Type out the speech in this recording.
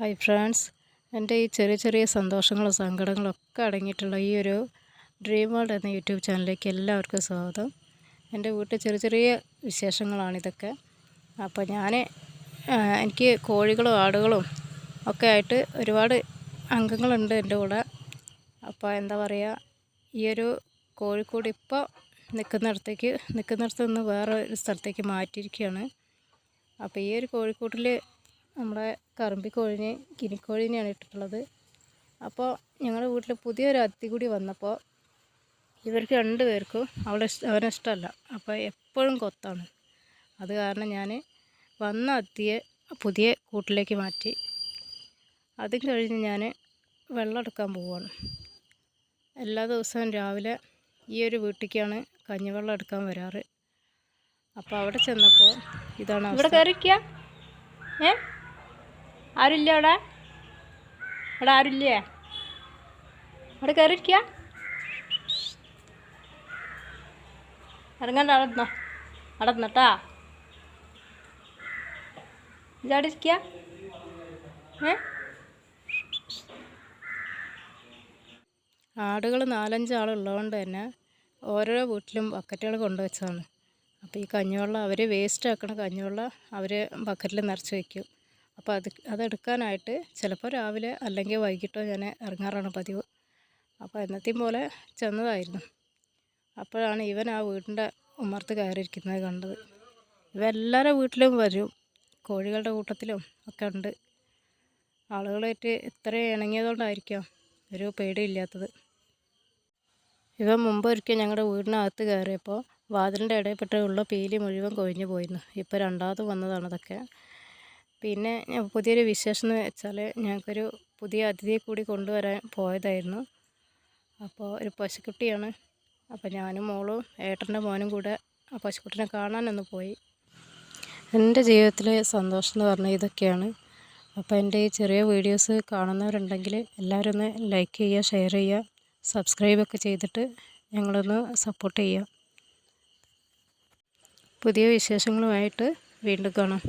Hi friends എന്റെ ഈ ചെറിയ ചെറിയ സന്തോഷങ്ങളും സങ്കടങ്ങളും ഒക്കെ അടങ്ങിയിട്ടുള്ള ഈ ഒരു ഡ്രീം വേൾഡ് എന്ന യൂട്യൂബ് ചാനലിലേക്ക് എല്ലാവർക്കും സ്വാഗതം. എന്റെ വീട്ടിൽ ചെറിയ ചെറിയ വിശേഷങ്ങളാണിതൊക്കെ അപ്പോൾ ഞാൻ എനിക്ക് കോഴികളും ആടുകളും ഒക്കെ ആയിട്ട് ഒരുപാട് അംഗങ്ങളുണ്ട് എന്റെ കൂടെ. അപ്പോൾ എന്താ പറയുക ഈ ഒരു കോഴിക്കോട് ഇപ്പോൾ നിൽക്കുന്നിടത്തേക്ക് നിൽക്കുന്നിടത്ത് നിന്ന് വേറെ ഒരു സ്ഥലത്തേക്ക് മാറ്റിയിരിക്കുകയാണ്. അപ്പോൾ ഈ ഒരു കോഴിക്കോട്ടിൽ നമ്മുടെ കറുമ്പിക്കോഴിനെ ഗിനിക്കോഴിനെയാണ് ഇട്ടിട്ടുള്ളത്. അപ്പോൾ ഞങ്ങളുടെ വീട്ടിൽ പുതിയൊരു അത്തി കൂടി വന്നപ്പോൾ ഇവർക്ക് രണ്ട് പേർക്കും അവളെ അവനെ ഇഷ്ടമല്ല. അപ്പോൾ എപ്പോഴും കൊത്താണ്. അത് കാരണം ഞാൻ വന്ന അത്തിയെ പുതിയ കൂട്ടിലേക്ക് മാറ്റി. അതും കഴിഞ്ഞ് ഞാൻ വെള്ളം എടുക്കാൻ പോവുകയാണ്. എല്ലാ ദിവസവും രാവിലെ ഈ ഒരു വീട്ടിലേക്കാണ് കഞ്ഞിവെള്ളം എടുക്കാൻ വരാറ്. അപ്പോൾ അവിടെ ചെന്നപ്പോൾ ഇതാണ് ഇവിടെ കയറിക്കുക ഏ? ആരുമില്ല അവിടെ? അവിടെ ആരുമില്ലേ അവിടെ കയറിയിരിക്കുക ഇറങ്ങണ്ട അടന്നോ അടന്നട്ടാ ഇതവിടെ ഏ? ആടുകൾ നാലഞ്ച് ആളുള്ളതുകൊണ്ട് തന്നെ ഓരോ വീട്ടിലും ബക്കറ്റുകൾ കൊണ്ടുവച്ചതാണ്. അപ്പോൾ ഈ കഞ്ഞിവെള്ളം അവർ വേസ്റ്റ് ആക്കണ കഞ്ഞിവെള്ളം അവർ ബക്കറ്റിൽ നിറച്ച് വയ്ക്കും അപ്പോൾ അത് അതെടുക്കാനായിട്ട് ചിലപ്പോൾ രാവിലെ അല്ലെങ്കിൽ വൈകിട്ടോ ഞാൻ ഇറങ്ങാറാണ് പതിവ്. അപ്പോൾ എന്നത്തെയും പോലെ ചെന്നതായിരുന്നു. അപ്പോഴാണ് ഇവൻ ആ വീടിന്റെ ഉമ്മർത്ത് കയറിയിരിക്കുന്നത് കണ്ടത്. ഇവ എല്ലാവരുടെ വീട്ടിലും വരും. കോഴികളുടെ കൂട്ടത്തിലും ഒക്കെ ഉണ്ട്. ആളുകളായിട്ട് ഇത്ര ഇണങ്ങിയതുകൊണ്ടായിരിക്കാം ഒരു പേടിയില്ലാത്തത്. ഇവ മുമ്പ് ഒരിക്കൽ ഞങ്ങളുടെ വീടിനകത്ത് കയറിയപ്പോൾ വാതിലിന്റെ ഇടയിൽപ്പെട്ട ഉള്ള പീലി മുഴുവൻ കൊഴിഞ്ഞു പോയിരുന്നു. ഇപ്പോൾ രണ്ടാമത് വന്നതാണ് അതൊക്കെ. പിന്നെ പുതിയൊരു വിശേഷം എന്ന് വെച്ചാൽ ഞങ്ങൾക്കൊരു പുതിയ അതിഥിയെ കൂടി കൊണ്ടുവരാൻ പോയതായിരുന്നു. അപ്പോൾ ഒരു പശുക്കുട്ടിയാണ്. അപ്പോൾ ഞാനും മോളും ഏട്ടന്റെ മോനും കൂടെ ആ പശുക്കുട്ടിനെ കാണാനൊന്ന് പോയി. എന്റെ ജീവിതത്തിലെ സന്തോഷം എന്ന് പറഞ്ഞാൽ ഇതൊക്കെയാണ്. അപ്പോൾ എന്റെ ഈ ചെറിയ വീഡിയോസ് കാണുന്നവരുണ്ടെങ്കിൽ എല്ലാവരും ഒന്ന് ലൈക്ക് ചെയ്യുക ഷെയർ ചെയ്യുക സബ്സ്ക്രൈബൊക്കെ ചെയ്തിട്ട് ഞങ്ങളൊന്ന് സപ്പോർട്ട് ചെയ്യുക. പുതിയ വിശേഷങ്ങളുമായിട്ട് വീണ്ടും കാണാം.